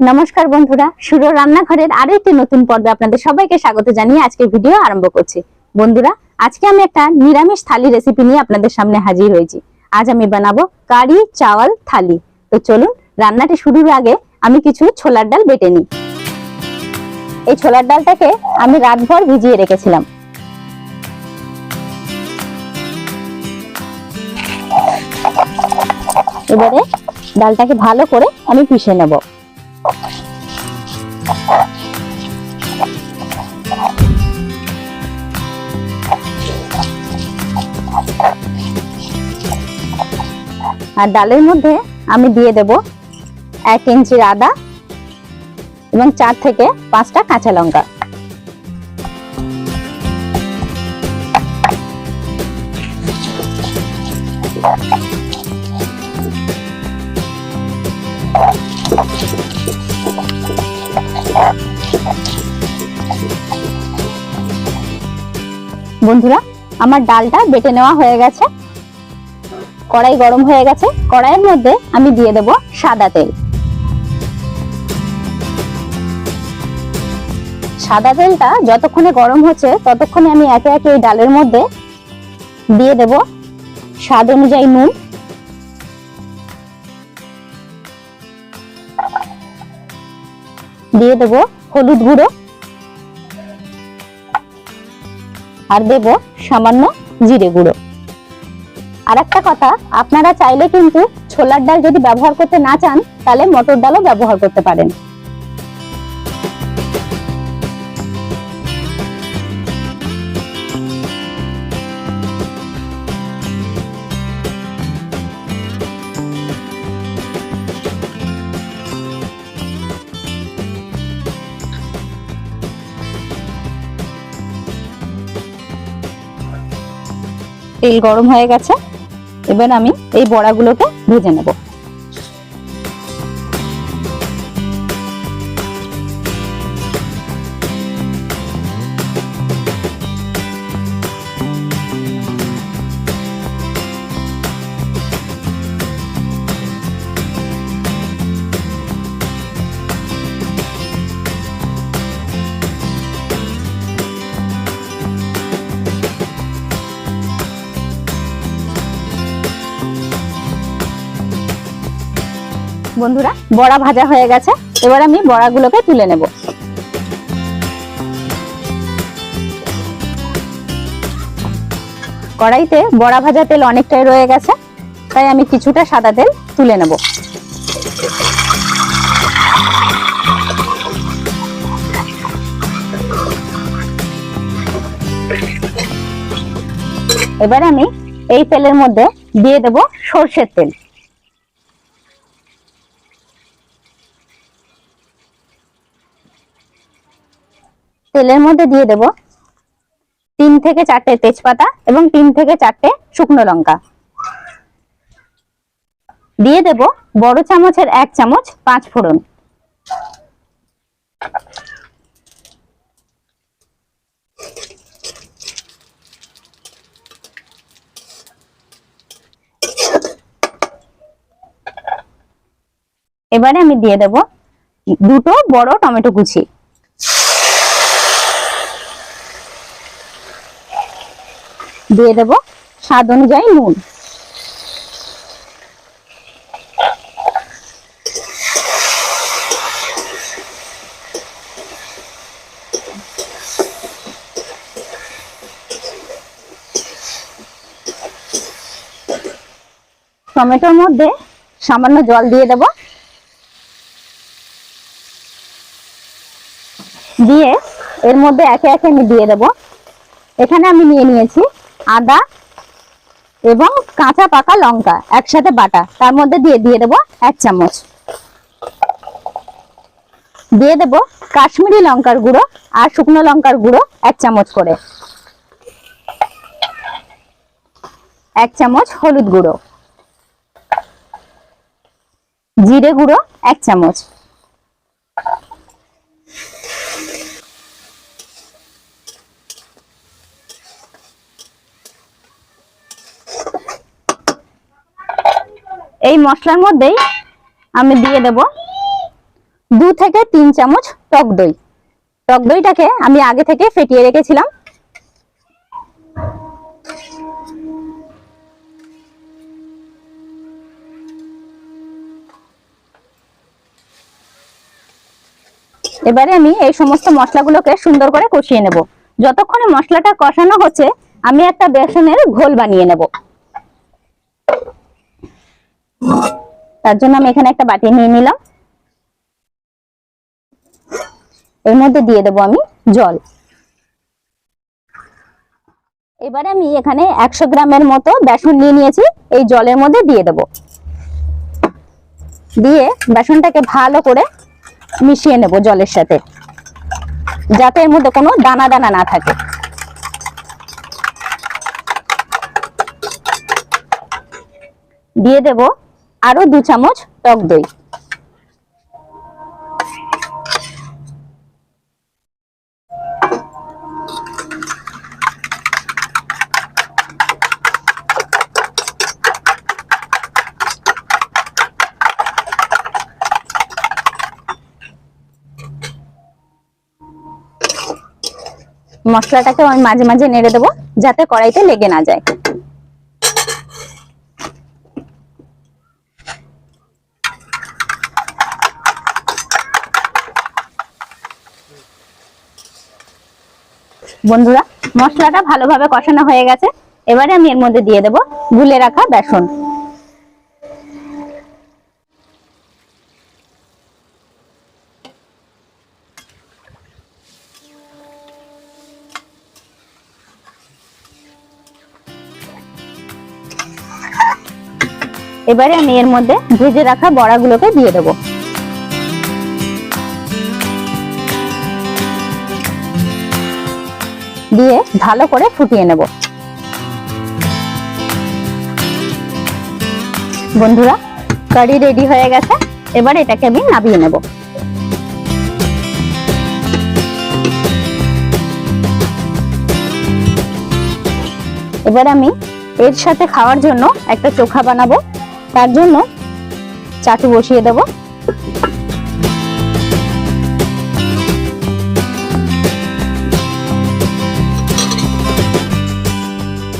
নমস্কার বন্ধুরা সুর রান্নাঘরের আরও একটি নতুন পর্বে আপনাদের সবাইকে স্বাগত জানিয়ে আজকে ভিডিও আরম্ভ করছি। বন্ধুরা, আজকে আমি একটা নিরামিষ থালি রেসিপি নিয়ে আপনাদের সামনে হাজির হয়েছি। আজ আমি বানাবো কারি চাওয়াল থালি। তো চলুন, রান্নাটি শুরুর আগে আমি কিছু ছোলার ডাল বেটে নিই। এই ছোলার ডালটাকে আমি রাতভর ভিজিয়ে রেখেছিলাম। এবারে ডালটাকে ভালো করে আমি পিষে নেব। আর ডালের মধ্যে আমি দিয়ে দেব এক ইঞ্চির আদা এবং চার থেকে পাঁচটা কাঁচা লঙ্কা। বন্ধুরা, আমার ডালটা বেটে নেওয়া হয়ে গেছে। কড়াই গরম হয়ে গেছে। কড়াইয়ের মধ্যে আমি দিয়ে দেব সাদা তেল। সাদা তেলটা যতক্ষণে গরম হচ্ছে, ততক্ষণে আমি একে একে এই ডালের মধ্যে দিয়ে দেব স্বাদ অনুযায়ী নুন। দিয়ে দেব হলুদ গুঁড়ো। আর দেব সামান্য জিরে গুঁড়ো। আর একটা কথা, আপনারা চাইলে কিন্তু ছোলার ডাল যদি ব্যবহার করতে না চান, তাহলে মটর ডালও ব্যবহার করতে পারেন। তেল গরম হয়ে গেছে। এবার আমি এই বড়াগুলোকে ভেজে নেব। বন্ধুরা, বড়া ভাজা হয়ে গেছে। এবার আমি বড়াগুলোকে তুলে নেব। কড়াইতে বড়া ভাজা তেল অনেকটাই রয়ে গেছে, তাই আমি কিছুটা সাদা তেল তুলে নেব। এবার আমি এই তেলের মধ্যে দিয়ে দেব সর্ষের তেল। তেলের মধ্যে দিয়ে দেব তিন থেকে চারটে তেজপাতা এবং তিন থেকে চারটে শুকনো লঙ্কা। দিয়ে দেব বড় চামচের এক চামচ পাঁচ ফোড়ন। এবারে আমি দিয়ে দেব দুটো বড় টমেটো কুচি। দিয়ে দেব স্বাদ অনুযায়ী নুন। টমেটোর মধ্যে সামান্য জল দিয়ে দেব। দিয়ে এর মধ্যে একে একে আমি দিয়ে দেব। এখানে আমি নিয়ে নিয়েছি আদা এবং কাঁচা পাকা লঙ্কা, একসাথে বাটা। তার মধ্যে দিয়ে দিয়ে দেবো এক চামচ। দিয়ে দেব কাশ্মীরি লঙ্কার গুঁড়ো আর শুকনো লঙ্কার গুঁড়ো এক চামচ করে। এক চামচ হলুদ গুঁড়ো। জিরে গুঁড়ো এক চামচ। এই মশলার মধ্যেই আমি দিয়ে দেব দু থেকে তিন চামচ টক দই। টক দইটাকে আমি আগে থেকে ফেটিয়ে রেখেছিলাম। এবারে আমি এই সমস্ত মশলাগুলোকে সুন্দর করে কষিয়ে নেব। যতক্ষণে মশলাটা কষানো হচ্ছে, আমি একটা বেসনের ঘোল বানিয়ে নেব। তার জন্য আমি এখানে একটা বাটি নিয়ে নিলাম। এর মধ্যে দিয়ে দেবো আমি জল। এবারে আমি এখানে একশো গ্রামের মতো বেসন নিয়ে নিয়েছি, এই জলের মধ্যে দিয়ে দেব। দিয়ে বেসনটাকে ভালো করে মিশিয়ে নেব জলের সাথে, যাতে এর মধ্যে কোনো দানা দানা না থাকে। দিয়ে দেব আরও দু চামচ টক দই। মশলাটাকে আমি মাঝে মাঝে নেড়ে দেবো যাতে কড়াইতে লেগে না যায়। বন্ধুরা, মশলাটা ভালোভাবে কষানো হয়ে গেছে। এবারে আমি এর মধ্যে দিয়ে দেব গুলে রাখা বেসন। এবারে আমি এর মধ্যে ভেজে রাখা বড়াগুলোকে দিয়ে দেবো। দিয়ে ভালো করে ফুটিয়ে নেব। বন্ধুরা কারি রেডি হয়ে গেছে। এবার এটাকে আমি নামিয়ে নেব। এবার আমি এর সাথে খাওয়ার জন্য একটা চোখা বানাবো। তার জন্য চাটু বসিয়ে দেবো।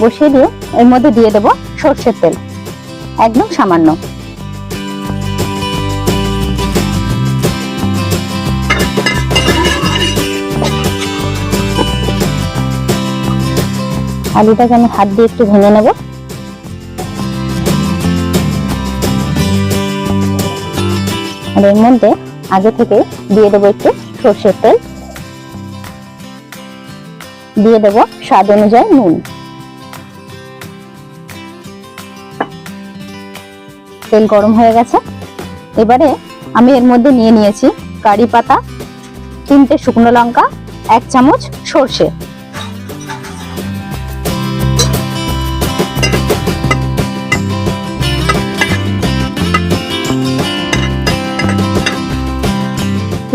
বসিয়ে দিয়ে এর মধ্যে দিয়ে দেবো সর্ষের তেল। একদম সামান্য। আলুটাকে আমি হাত দিয়ে একটু ভেঙে নেব। আর এর মধ্যে আগে থেকে দিয়ে দেবো একটু সর্ষের তেল। দিয়ে দেবো স্বাদ অনুযায়ী নুন। তেল গরম হয়ে গেছে। এবারে আমি এর মধ্যে নিয়ে নিয়েছি কারি পাতা, তিনটে শুকনো লঙ্কা, এক চামচ সর্ষে।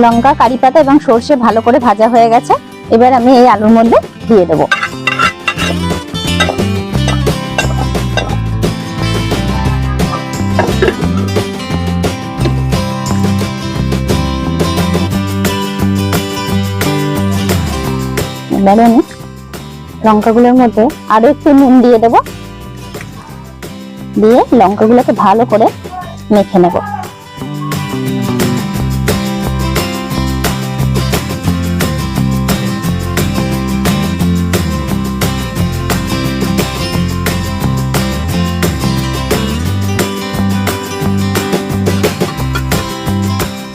লঙ্কা, কারি পাতা এবং সর্ষে ভালো করে ভাজা হয়ে গেছে। এবার আমি এই আলুর মধ্যে দিয়ে দেবো। আমি লঙ্কাগুলোর মধ্যে আরও একটু নুন দিয়ে দেব। দিয়ে লঙ্কাগুলোকে ভালো করে মেখে নেব।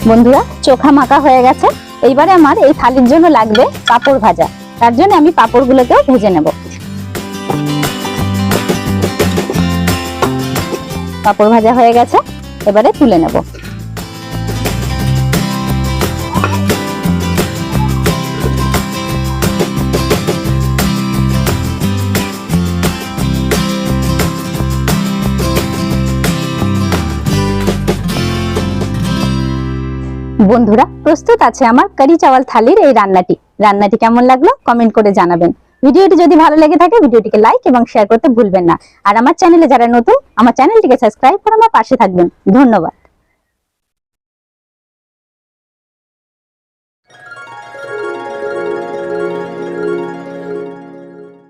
বন্ধুরা, চোখা মাখা হয়ে গেছে। এইবারে আমার এই থালির জন্য লাগবে পাঁপড় ভাজা। তার জন্য আমি পাঁপড়গুলোকেও ভেজে নেব। পাঁপড় ভাজা হয়ে গেছে এবারে তুলে নেব। বন্ধুরা, প্রস্তুত আছে আমার কারি চাওয়াল থালির এই রান্নাটি। রান্নাটি কেমন লাগল কমেন্ট করে জানাবেন। ভিডিওটি যদি ভালো লেগে থাকে, ভিডিওটিকে লাইক এবং শেয়ার করতে ভুলবেন না। আর আমার চ্যানেলে যারা নতুন, আমার চ্যানেলটিকে সাবস্ক্রাইব করে আমার পাশে থাকবেন। ধন্যবাদ।